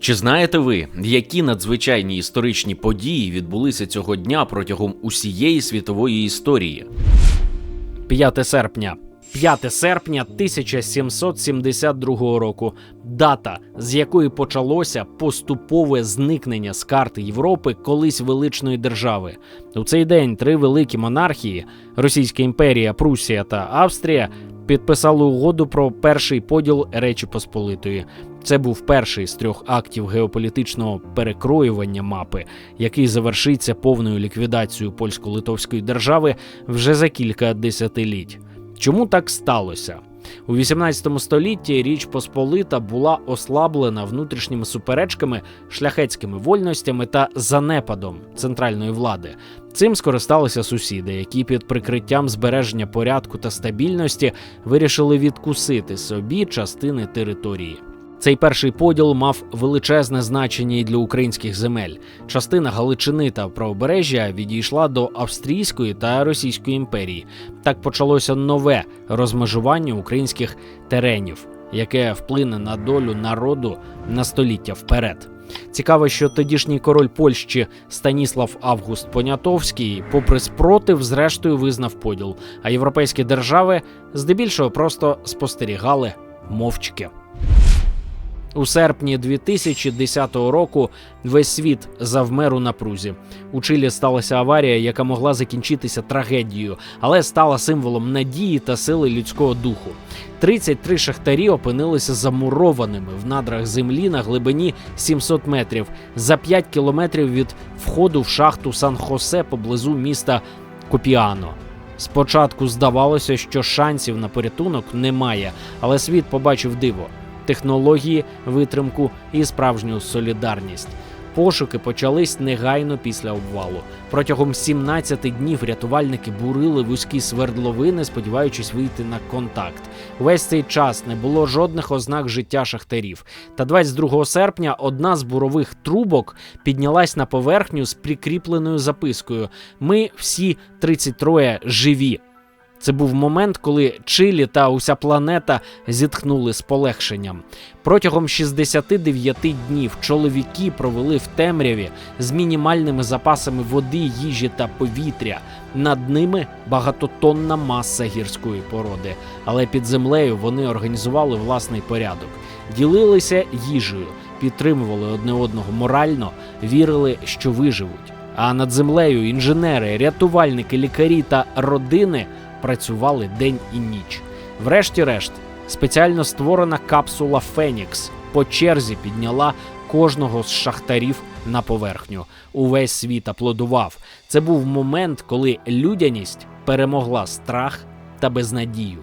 Чи знаєте ви, які надзвичайні історичні події відбулися цього дня протягом усієї світової історії? 5 серпня. 5 серпня 1772 року. Дата, з якої почалося поступове зникнення з карти Європи колись величної держави. У цей день три великі монархії Російська імперія, Прусія та Австрія підписали угоду про перший поділ Речі Посполитої. Це був перший з трьох актів геополітичного перекроювання мапи, який завершиться повною ліквідацією польсько-литовської держави вже за кілька десятиліть. Чому так сталося? У 18 столітті Річ Посполита була ослаблена внутрішніми суперечками, шляхетськими вольностями та занепадом центральної влади. Цим скористалися сусіди, які під прикриттям збереження порядку та стабільності вирішили відкусити собі частини території. Цей перший поділ мав величезне значення і для українських земель. Частина Галичини та правобережжя відійшла до Австрійської та Російської імперії. Так почалося нове розмежування українських теренів, яке вплине на долю народу на століття вперед. Цікаво, що тодішній король Польщі Станіслав Август Понятовський, попри спротив, зрештою визнав поділ, а європейські держави здебільшого просто спостерігали мовчки. У серпні 2010 року весь світ завмер у напрузі. У Чилі сталася аварія, яка могла закінчитися трагедією, але стала символом надії та сили людського духу. 33 шахтарі опинилися замурованими в надрах землі на глибині 700 метрів за 5 кілометрів від входу в шахту Сан-Хосе поблизу міста Копіано. Спочатку здавалося, що шансів на порятунок немає, але світ побачив диво технології, витримку і справжню солідарність. Пошуки почались негайно після обвалу. Протягом 17 днів рятувальники бурили вузькі свердловини, сподіваючись вийти на контакт. Весь цей час не було жодних ознак життя шахтарів. Та 22 серпня одна з бурових трубок піднялась на поверхню з прикріпленою запискою: Ми всі 33 живі. Це був момент, коли Чилі та уся планета зітхнули з полегшенням. Протягом 69 днів чоловіки провели в темряві з мінімальними запасами води, їжі та повітря. Над ними багатотонна маса гірської породи. Але під землею вони організували власний порядок, ділилися їжею, підтримували одне одного морально, вірили, що виживуть. А над землею інженери, рятувальники, лікарі та родини працювали день і ніч. Врешті-решт, спеціально створена капсула Фенікс по черзі підняла кожного з шахтарів на поверхню. Увесь світ аплодував. Це був момент, коли людяність перемогла страх та безнадію.